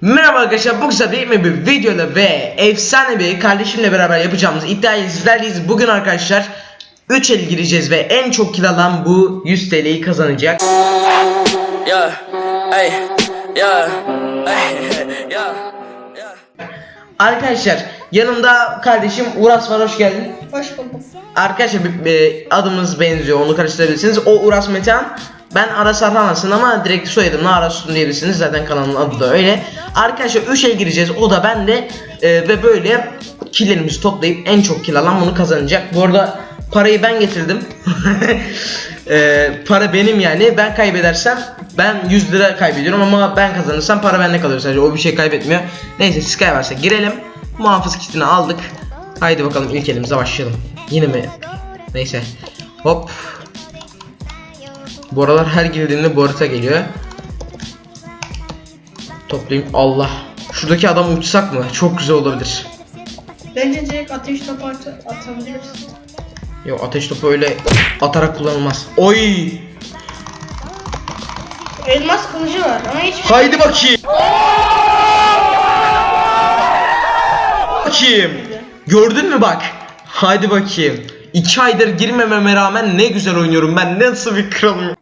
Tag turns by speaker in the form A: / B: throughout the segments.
A: Merhaba arkadaşlar bu kısa değil mi bir videoda ve efsane bir kardeşimle beraber yapacağımız iddiayı sizlerleyiz. Bugün arkadaşlar 3 el gireceğiz ve en çok kill alan bu 100 TL'yi kazanacak.
B: Yeah, hey, yeah, hey, yeah, yeah.
A: Arkadaşlar yanımda kardeşim Uras var hoş geldin.
C: Hoş bulduk.
A: Arkadaşlar bir- bir adımız benziyor onu karıştırabilirsiniz. O Uras Metehan. Ben Aras Arhanasın ama direkt soyadımla Arasutun diyebilirsiniz. Zaten kanalın adı da öyle. Arkadaşlar 3 el gireceğiz. O da ben de e, ve böyle killerimizi toplayıp en çok kill alan bunu kazanacak. Bu arada parayı ben getirdim. E, para benim yani. Ben kaybedersem ben 100 lira kaybediyorum ama ben kazanırsam para bende kalıyor sadece. O bir şey kaybetmiyor. Neyse Sky varsa girelim. Muhafız kitini aldık. Haydi bakalım ilk elimize başlayalım. Yine mi? Neyse. Hop. Bu aralar her girdiğimde bu harita geliyor. Toplayayım. Allah. Şuradaki adam uçsak mı? Çok güzel olabilir.
C: Bence direkt ateş topu at atabilirsin.
A: Yok ateş topu öyle atarak kullanılmaz. Oy!
C: Elmas kılıcı var ama hiç
A: Haydi bakayım. Bakayım. Gördün mü bak? Haydi bakayım. İki aydır girmememe rağmen ne güzel oynuyorum ben. Nasıl bir kralım.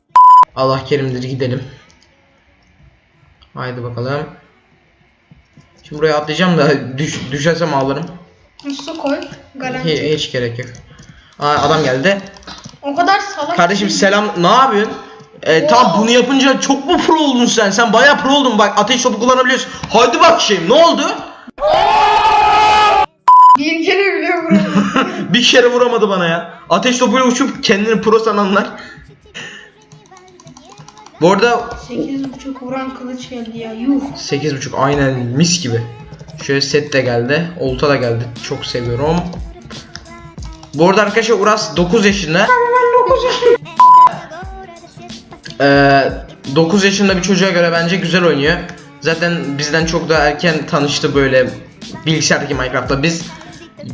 A: Allah kerimdir gidelim. Haydi bakalım. Şimdi buraya atlayacağım da düş, düşersem ağlarım.
C: su koy. Garanti.
A: Hi- hiç gerek yok. Aa, adam geldi.
C: O kadar salak.
A: Kardeşim selam. Ne yapıyorsun? Ee, tam bunu yapınca çok mu pro oldun sen? Sen bayağı pro oldun bak ateş topu kullanabiliyorsun. Haydi bak şeyim ne oldu?
C: Bir kere bile vuramadım.
A: bir kere vuramadı bana ya. Ateş topuyla uçup kendini pro sananlar. Bu arada
C: 8.5 vuran kılıç geldi ya. Yuh.
A: 8.5 aynen mis gibi. Şöyle set de geldi. Olta da geldi. Çok seviyorum. Bu arada arkadaşlar Uras 9 yaşında. Ee, 9 yaşında bir çocuğa göre bence güzel oynuyor. Zaten bizden çok daha erken tanıştı böyle bilgisayardaki Minecraft'ta. Biz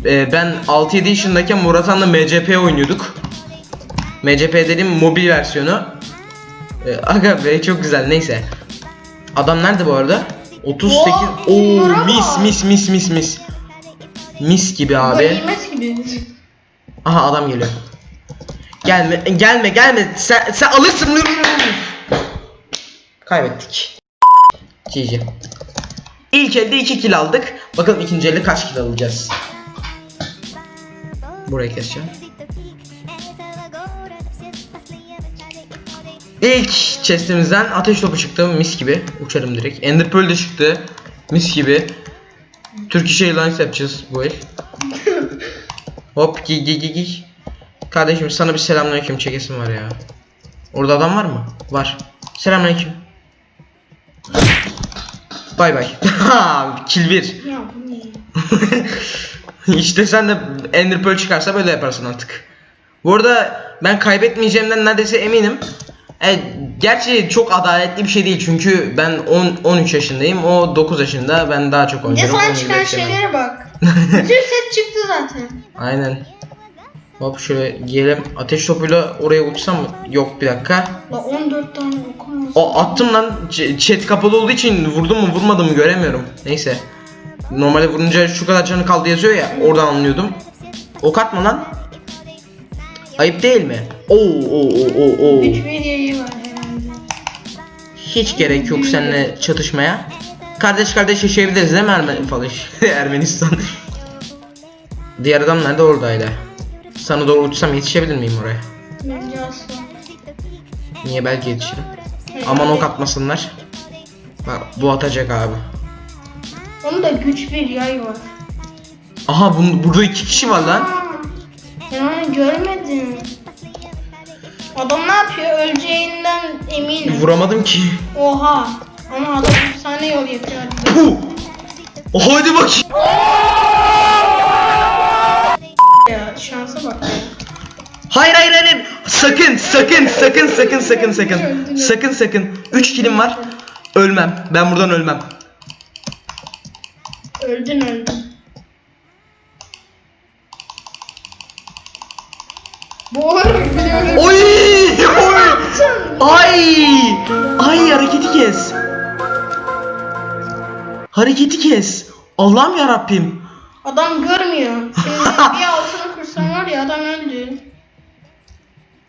A: e, ben 6-7 yaşındayken Murathan'la MCP oynuyorduk. MCP dediğim mobil versiyonu. E, aga be çok güzel neyse. Adam nerede bu arada? 38.
C: Oo,
A: mis mis mis mis mis. Mis gibi abi.
C: Yemez gibi.
A: Aha adam geliyor. Gelme gelme gelme sen, sen alırsın. Kaybettik. GG. İlk elde 2 kill aldık. Bakalım ikinci elde kaç kill alacağız. Burayı keseceğim. İlk chestimizden ateş topu çıktı mis gibi. Uçarım direkt. Ender Pearl de çıktı. Mis gibi. Turkish Airlines yapacağız bu el. Hop giy giy giy giy. Kardeşim sana bir selamünaleyküm çekesim var ya. Orada adam var mı? Var. Selamünaleyküm. Bay bay. Kill 1.
C: Ya bu ne?
A: işte sen de Ender Pearl çıkarsa böyle yaparsın artık. Bu arada ben kaybetmeyeceğimden neredeyse eminim. E, gerçi çok adaletli bir şey değil çünkü ben 10 13 yaşındayım. O 9 yaşında. Ben daha çok oynuyorum.
C: sana
A: Onu
C: çıkan şeylere bak. Bütün set çıktı zaten.
A: Aynen. Hop şöyle giyelim. Ateş topuyla oraya uçsam mı? Yok bir dakika.
C: La 14 tane okumaz.
A: O attım lan. Ç- chat kapalı olduğu için vurdum mu vurmadım mı göremiyorum. Neyse. Normalde vurunca şu kadar canı kaldı yazıyor ya. Oradan anlıyordum. Ok atma lan. Ayıp değil mi? Oo oo oo oo oo.
C: 3 bir yayı var herhalde.
A: Hiç gerek yok seninle çatışmaya. Kardeş kardeş yaşayabiliriz değil mi Ermen falan. Ermenistan. Diğer adam nerede oradaydı. Sana doğru uçsam yetişebilir miyim oraya?
C: Bence asla.
A: Niye belki yetişirim. Aman ok atmasınlar. Bak bu atacak abi.
C: Onun da güç bir yay var.
A: Aha bun, burada iki kişi var lan.
C: Onu görmedim. Adam ne yapıyor? Öleceğinden eminim.
A: Vuramadım ki.
C: Oha. Ama adam efsane yol yapıyor.
A: Puh. Oh, hadi bakayım.
C: Ya şansa bak ya.
A: Hayır hayır hayır. Sakın sakın sakın sakın sakın sakın. Sakın sakın. 3 kilim var. Ölmem. Ben buradan ölmem.
C: Öldün öldün. Bu biliyorum.
A: Oy! Oy! Ay! kes. Hareketi kes. Allah'ım ya Rabbim.
C: Adam görmüyor. Şimdi bir altını kırsam var ya adam öldü.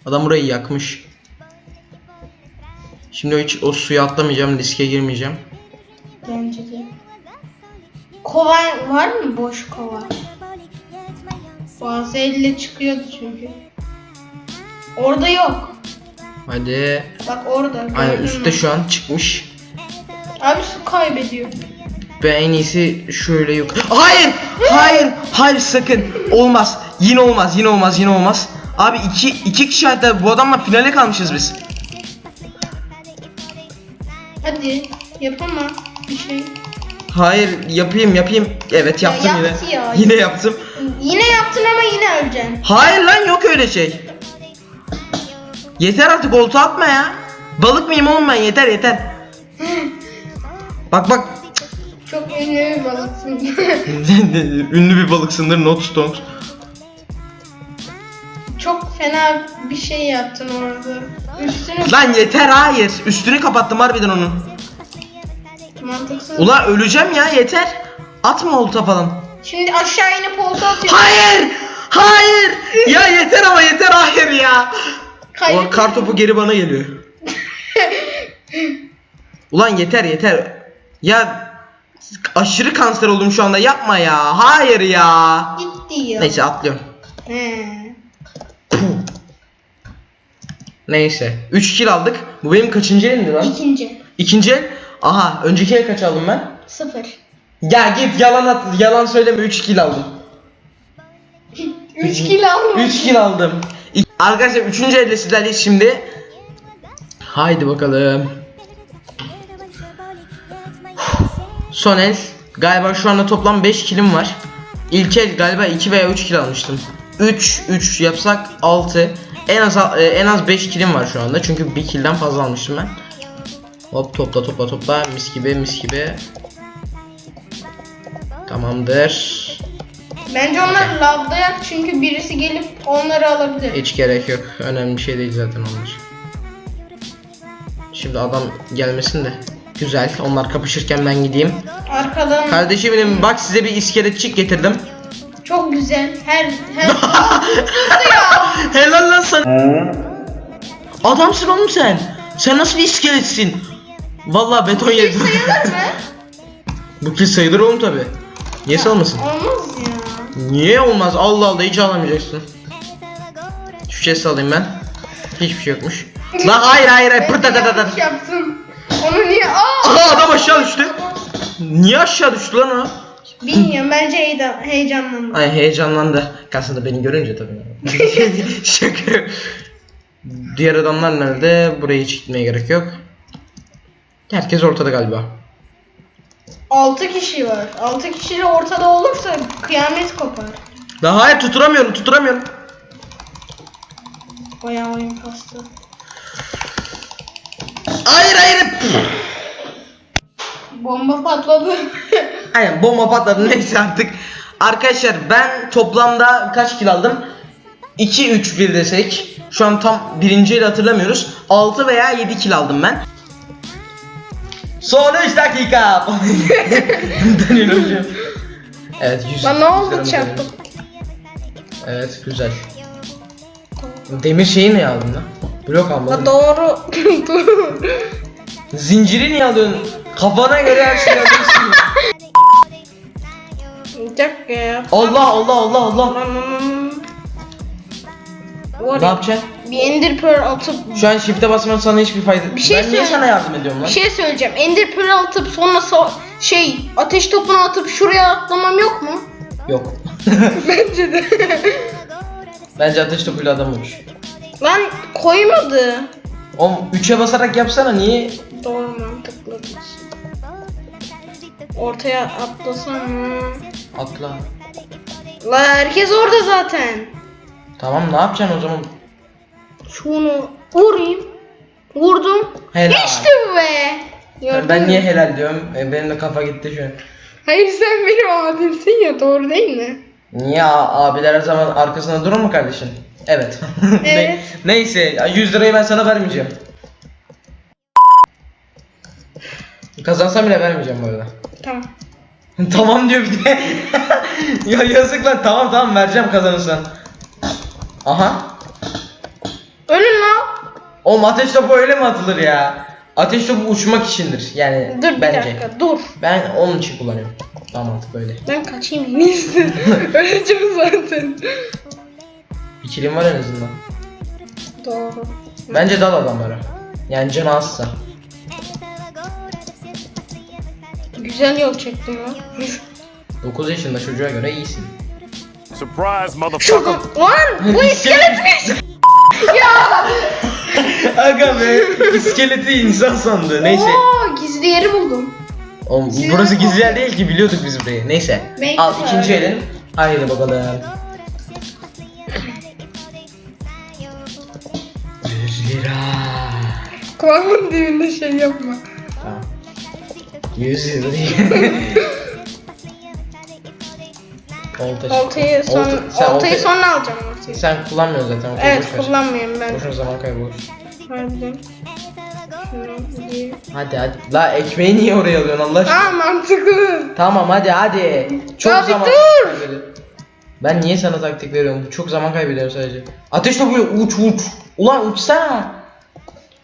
A: Adam burayı yakmış. Şimdi hiç o suya atlamayacağım, riske girmeyeceğim.
C: Bence de. Kova var mı boş kova? Bazı elle çıkıyordu çünkü. Orada yok.
A: Hadi.
C: Bak orada.
A: Aynen
C: gördün
A: üstte
C: mü?
A: şu an çıkmış.
C: Abi su kaybediyor.
A: Ben en iyisi şöyle yok. Hayır! Hayır! Hayır sakın. Olmaz. Yine olmaz. Yine olmaz. Yine olmaz. Abi iki, iki kişi hatta bu adamla finale kalmışız biz.
C: Hadi yapama bir şey.
A: Hayır yapayım yapayım. Evet yaptım
C: Ya
A: yine.
C: yaptı ya.
A: Yine yaptım.
C: Yine yaptın ama yine öleceksin.
A: Hayır lan yok öyle şey. Yeter artık olta atma ya. Balık mıyım oğlum ben yeter yeter. Bak bak.
C: Çok ünlü bir balıksın.
A: Ünlü bir balıksındır not stonks.
C: Çok fena bir şey yaptın orada. Üstünü
A: Lan yeter hayır. Üstünü kapattım harbiden onun.
C: mantıksız.
A: Ula öleceğim ya yeter. Atma olta falan.
C: Şimdi aşağı inip olta atıyor.
A: Hayır! Hayır! Ya yeter ama yeter hayır ya. O kar topu geri bana geliyor. Ulan yeter yeter. Ya aşırı kanser oldum şu anda yapma ya. Hayır ya.
C: Gitti ya.
A: Neyse atlıyorum.
C: He.
A: Neyse. 3 kill aldık. Bu benim kaçıncı elimdi lan?
C: İkinci.
A: İkinci el. Aha önceki el kaç aldım ben?
C: Sıfır.
A: Ya git yalan at, yalan söyleme 3 kill aldım.
C: Üç kilo almış.
A: 3 kill aldım. Arkadaşlar 3. elde sizlerleyiz şimdi. Haydi bakalım. Son el. Galiba şu anda toplam 5 killim var. İlk el galiba 2 veya 3 kill almıştım. 3 3 yapsak 6. En az e, en az 5 killim var şu anda. Çünkü 1 killden fazla almıştım ben. Hop topla topla topla mis gibi mis gibi. Tamamdır.
C: Bence onlar lavda yak çünkü birisi gelip onları alabilir.
A: Hiç gerek yok. Önemli bir şey değil zaten onlar. Şimdi adam gelmesin de. Güzel. Onlar kapışırken ben gideyim.
C: Arkadan
A: Kardeşim benim bak size bir iskeletçik getirdim.
C: çok güzel. Her her ya.
A: Helal lan sana. Adamsın oğlum sen. Sen nasıl bir iskeletsin? Vallahi beton yedim.
C: Sayılır mı?
A: Bu kill sayılır oğlum tabi. Niye salmasın?
C: Olmaz.
A: Niye olmaz? Allah Allah hiç alamayacaksın. Şu chest alayım ben. Hiçbir şey yokmuş. Lan hayır hayır hayır. Pırt da da da
C: yaptım. Onu niye? Aa!
A: Aha adam aşağı düştü. Niye aşağı düştü lan o?
C: Bilmiyorum bence heyecan, heyecanlandım.
A: Ay heyecanlandı. Kasında beni görünce tabii. Şaka. Diğer adamlar nerede? Buraya hiç gitmeye gerek yok. Herkes ortada galiba.
C: 6 kişi var. 6 kişi de ortada olursa kıyamet kopar.
A: Daha hayır tuturamıyorum tuturamıyorum.
C: Bayağı oyun kastı.
A: Hayır hayır.
C: Bomba patladı.
A: Aynen bomba patladı neyse artık. Arkadaşlar ben toplamda kaç kill aldım? 2 3 1 desek. Şu an tam birinci eli hatırlamıyoruz. 6 veya 7 kill aldım ben. Son 3 dakika. Dönüyorum. Evet 100.
C: Lan ne oldu
A: yüzlerimiz
C: çarptı?
A: dönüyor. Evet güzel. Demir şeyi niye aldın lan? Blok
C: La
A: almadın.
C: doğru.
A: Zinciri niye alıyorsun? Kafana göre her şeyi alıyorsun.
C: Çok ya.
A: Allah Allah Allah Allah. Ne
C: ya,
A: yapacaksın?
C: Bir ender pearl atıp
A: Şu an shift'e basman sana hiçbir fayda.
C: Bir şey
A: ben niye
C: söyle-
A: sana yardım ediyorum lan?
C: bir şey söyleyeceğim. Ender pearl atıp sonra sa- şey ateş topunu atıp şuraya atlamam yok mu?
A: Yok.
C: Bence de.
A: Bence ateş topuyla adam olmuş.
C: Lan koymadı.
A: Oğlum 3'e basarak yapsana niye?
C: Doğru mantıklı. Ortaya atlasam mı?
A: Atla.
C: La herkes orada zaten.
A: Tamam ne yapacaksın o zaman?
C: Şunu vurayım. Vurdum.
A: Helal.
C: İşte be. Gördün
A: ben
C: mü?
A: niye helal diyorum? E, benim de kafa gitti şu an.
C: Hayır sen benim abimsin ya doğru değil mi?
A: Niye a- abiler her zaman arkasında durur mu kardeşim? Evet. Ne-
C: Evet.
A: neyse 100 lirayı ben sana vermeyeceğim. Kazansam bile vermeyeceğim bu arada.
C: Tamam.
A: tamam diyor bir de. ya yazık lan tamam tamam vereceğim kazanırsan. Aha. Oğlum ateş topu öyle mi atılır ya? Ateş topu uçmak içindir yani
C: Dur bir
A: bence.
C: dakika dur.
A: Ben onun için kullanıyorum. Daha mantıklı öyle.
C: Ben kaçayım neyse. Öleceğim zaten.
A: İkilim var en azından.
C: Doğru.
A: Bence dal adamlara. Yani canı azsa.
C: Güzel yol çektim lan.
A: 9 yaşında çocuğa göre iyisin.
D: Surprise, motherfucker.
C: Şuradan. Lan bu iskeletmiş. ya.
A: Aga be iskeleti insan sandı neyse.
C: Oo, gizli yeri buldum.
A: Oğlum burası gizli yer değil ki biliyorduk biz burayı. Neyse.
C: Belki
A: Al ikinci
C: öyle.
A: elin. Haydi bakalım. Yüz lira.
C: Kulağımın dibinde şey yapma.
A: Tamam. 100 lira değil. Olta.
C: Oltayı son,
A: Olta- sen
C: oltayı
A: oltayı-
C: sonra alacağım.
A: Sen kullanmıyorsun zaten. oltayı
C: Evet
A: boş ver.
C: kullanmıyorum ben.
A: Boşuna zaman kaybolur.
C: Harbiden.
A: Hadi hadi. La ekmeği niye oraya alıyorsun Allah aşkına?
C: Aa mantıklı.
A: Tamam hadi hadi. Çok
C: Abi
A: zaman
C: dur.
A: kaybediyorum. Ben niye sana taktik veriyorum? Çok zaman kaybediyorum sadece. Ateş topu uç uç. Ulan uçsana.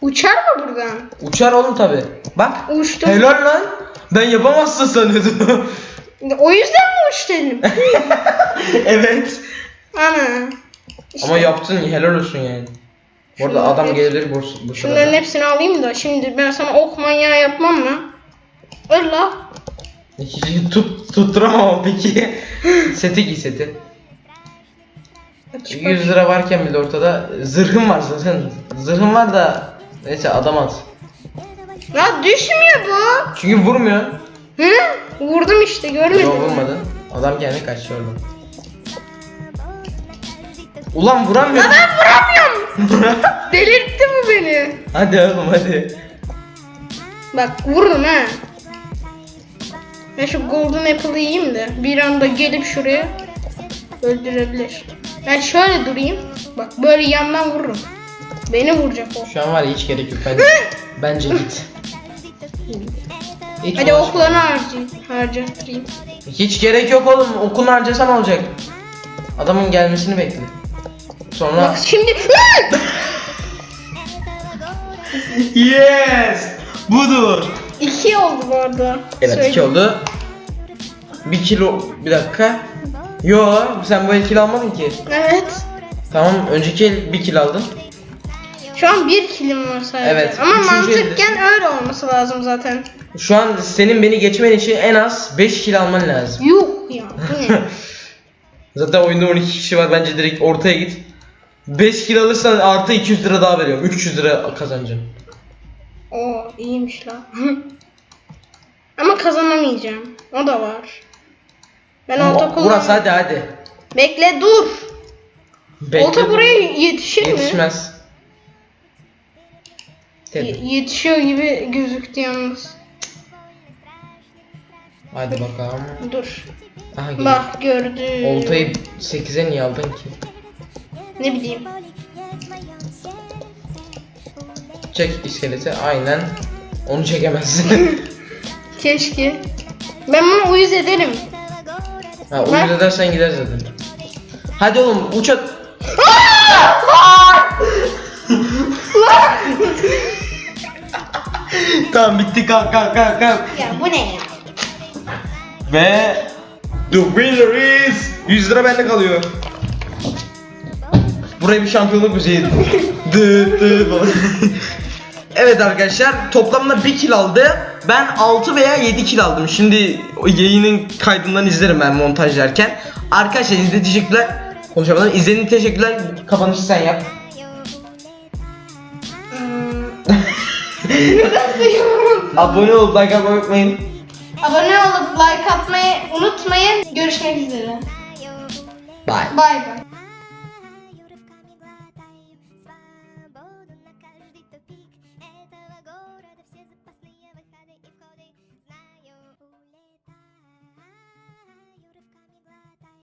C: Uçar mı buradan?
A: Uçar oğlum tabi. Bak.
C: Uçtum.
A: Helal lan. Ben yapamazsın sanıyordum.
C: O yüzden mi uç dedim?
A: evet.
C: Ana.
A: Ama yaptın helal olsun yani. Bu arada
C: Şunları
A: adam
C: hep-
A: gelir bu, bu
C: Şunların
A: sırada.
C: hepsini alayım da şimdi ben sana ok manyağı yapmam mı? La.
A: Hiç tut, tutturamam peki. seti giy seti. 100 lira varken bile ortada zırhım var zırhın. Zırhım var da neyse adam at.
C: La düşmüyor bu.
A: Çünkü vurmuyor.
C: Hı? Vurdum işte görmedin mi?
A: vurmadın. Adam kendi kaçtı oradan. Ulan vuramıyor.
C: La ben vuramıyorum. Delirtti bu beni.
A: hadi oğlum hadi.
C: Bak vururum ha. Ben şu golden apple'ı yiyeyim de bir anda gelip şuraya öldürebilir. Ben şöyle durayım. Bak böyle yandan vururum. Beni vuracak o.
A: Şu an var ya hiç gerek yok bence. bence git. Hiç,
C: Hadi
A: uğraşma.
C: oklarını harcayayım.
A: Hiç gerek yok oğlum. Okunu harcasan olacak. Adamın gelmesini bekle. Sonra
C: şimdi.
A: Yes! Budur.
C: İki oldu bu arada.
A: Evet
C: Söyleyeyim.
A: iki oldu. Bir kilo bir dakika. Yo sen bu el kilo almadın ki.
C: Evet.
A: Tamam önceki el bir kilo aldın.
C: Şu an bir kilim var sadece.
A: Evet,
C: Ama
A: üçüncü
C: mantıkken
A: eldesin.
C: öyle olması lazım zaten.
A: Şu an senin beni geçmen için en az 5 kilo alman lazım.
C: Yuh ya bu ne?
A: Zaten oyunda 12 kişi var bence direkt ortaya git. 5 kilo alırsan artı 200 lira daha veriyorum. 300 lira kazanacağım.
C: Oo iyiymiş la. Ama kazanamayacağım. O da var. Ben
A: Ama
C: kullan.
A: Burası hadi hadi.
C: Bekle dur.
A: Bekle
C: olta
A: dur.
C: buraya yetişir mi?
A: Yetişmez.
C: Yetişiyor gibi gözüktü yalnız.
A: Hadi bakalım.
C: Dur.
A: Aha.
C: Bak gördüm.
A: Oltayı 8'e niye aldın ki?
C: Ne bileyim.
A: Çek iskeleti aynen. Onu çekemezsin.
C: Keşke. Ben bunu uyuz ederim.
A: ha,
C: Ben-
A: uyuz edersen gider zaten. Hadi oğlum uç at. tamam bitti kalk kalk kalk kalk.
C: Ya bu ne ya?
A: Ve the winner is 100 lira bende kalıyor. Buraya bir şampiyonluk müziği. dı dı falan. evet arkadaşlar toplamda 1 kill aldı. Ben 6 veya 7 kill aldım. Şimdi yayının kaydından izlerim ben montajlarken. Arkadaşlar izlediğiniz teşekkürler. Konuşamadım. İzlediğiniz teşekkürler. Kapanışı sen yap. Abone olup like atmayı unutmayın.
C: Abone olup like atmayı unutmayın. Görüşmek üzere.
A: Bye.
C: Bay bay.